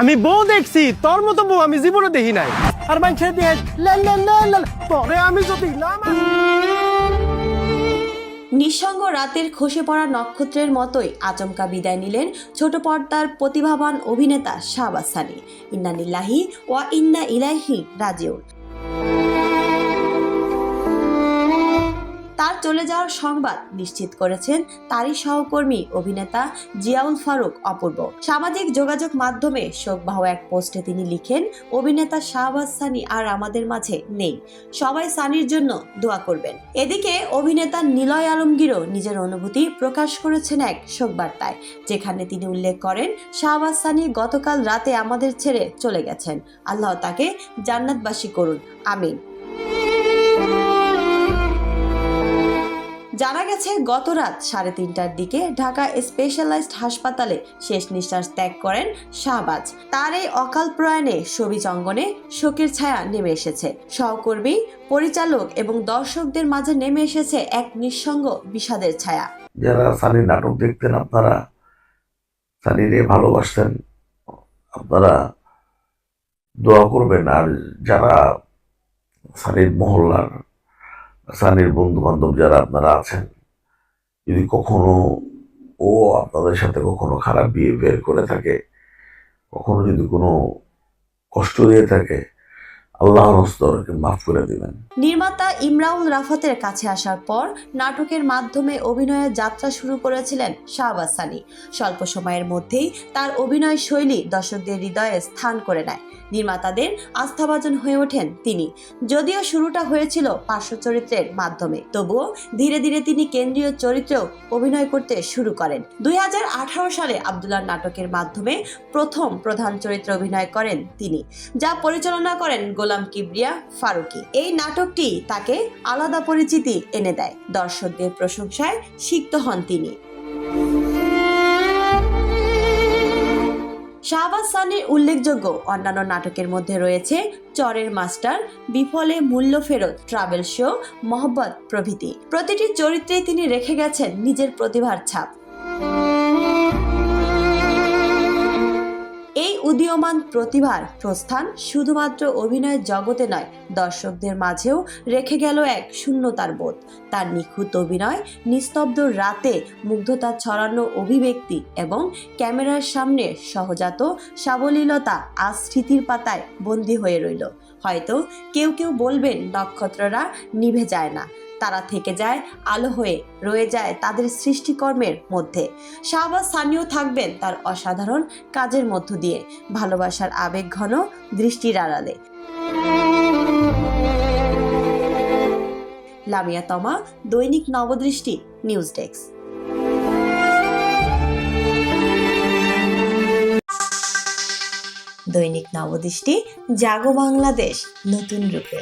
আমি বউ দেখছি, তোর মতো বউ আমি জীবনে দেখি নাই। আর মানুষে দিয়ে আমি যদি নিঃসঙ্গ রাতের খসে পড়া নক্ষত্রের মতোই আচমকা বিদায় নিলেন ছোট পর্দার প্রতিভাবান অভিনেতা শাহবাজ সানি। ইন্নানিল্লাহি ওয়া ইন্না ইলাহি রাজিউন। চলে যাওয়ার সংবাদ নিশ্চিত করেছেন তারই সহকর্মী অভিনেতা জিয়াউল ফারুক অপূর্ব। সামাজিক যোগাযোগ মাধ্যমে শোকবাহ এক পোস্টে তিনি লিখেন, অভিনেতা শাহবাজ সানি আর আমাদের মাঝে নেই। সবাই সানির জন্য দোয়া করবেন। এদিকে অভিনেতা নিলয় আলমগীরও নিজের অনুভূতি প্রকাশ করেছেন এক শোকবার্তায়, যেখানে তিনি উল্লেখ করেন, শাহবাজ সানি গতকাল রাতে আমাদের ছেড়ে চলে গেছেন। আল্লাহ তাকে জান্নাতবাসী করুন। আমিন। জানা গেছে গত রাত সাড়ে তিনটার দিকে ঢাকা স্পেশালাইজড হাসপাতালে শেষ নিঃশ্বাস ত্যাগ করেন শাহবাজ। তার এই অকাল প্রয়াণে সবিজ অঙ্গনে শোকের ছায়া নেমে এসেছে। সহকর্মী, পরিচালক এবং দর্শকদের মাঝে নেমে এসেছে এক নিঃসঙ্গ বিষাদের ছায়া। যারা সানির নাটক দেখতেন, আপনারা সানিরে ভালোবাসতেন। আপনারা দোয়া করবেন। আর যারা সানির মহল্লার সানির বন্ধু বান্ধব যারা আপনারা আছেন, যদি কখনো ও আপনাদের সাথে কখনো খারাপ বিহেভিয়ার করে থাকে, কখনো যদি কোনো কষ্ট দিয়ে থাকে মাফ করে দিবেন। নির্মাতা ইমরাউল রাফাতের কাছে আসার পর নাটকের মাধ্যমে অভিনয়ের যাত্রা শুরু করেছিলেন শাহবাজ সানি। স্বল্প সময়ের মধ্যেই তার অভিনয় শৈলী দর্শকদের হৃদয়ে স্থান করে নেয়। নির্মাতাদের আস্থাভাজন হয়ে ওঠেন তিনি। যদিও শুরুটা হয়েছিল পার্শ্ব চরিত্রের মাধ্যমে, তবুও ধীরে ধীরে তিনি কেন্দ্রীয় চরিত্রেও অভিনয় করতে শুরু করেন। দুই হাজার আঠারো সালে আবদুল্লাহ নাটকের মাধ্যমে প্রথম প্রধান চরিত্রে অভিনয় করেন তিনি, যা পরিচালনা করেন গোলাম কিবরিয়া ফারুকি। এই নাটকটি তাকে আলাদা পরিচিতি এনে দেয়। দর্শকদের প্রশংসায় সিক্ত হন তিনি। শাহবাজ সানির উল্লেখযোগ্য অন্যান্য নাটকের মধ্যে রয়েছে চরের মাস্টার, বিফলে মূল্য ফেরত, ট্রাভেল শো, মোহব্বত প্রভৃতি। প্রতিটি চরিত্রে তিনি রেখে গেছেন নিজের প্রতিভার ছাপ। উদীয়মান প্রতিভার প্রস্থান শুধুমাত্র অভিনয় জগতে নয়, দর্শকদের মাঝেও রেখে গেল এক শূন্যতার বোধ। তার নিখুঁত অভিনয়, নিস্তব্ধ রাতে মুগ্ধতা ছড়ানো অভিব্যক্তি এবং ক্যামেরার সামনে সহজাত সাবলীলতা আজ স্মৃতির পাতায় বন্দী হয়ে রইল। হয়তো কেউ কেউ বলবেন, নক্ষত্ররা নিভে যায় না। তারা থেকে যায়, আলো হয়ে রয়ে যায় তাদের সৃষ্টিকর্মের মধ্যে। শাহবাজ স্থানীয় থাকবেন তার অসাধারণ কাজের মধ্য দিয়ে। ভালোবাসার আবেগ ঘন দৃষ্টির আড়ালে। লামিয়া তমা, দৈনিক নবদৃষ্টি, নিউজ ডেস্ক। দৈনিক নবদৃষ্টি, জাগো বাংলাদেশ, নতুন রূপে।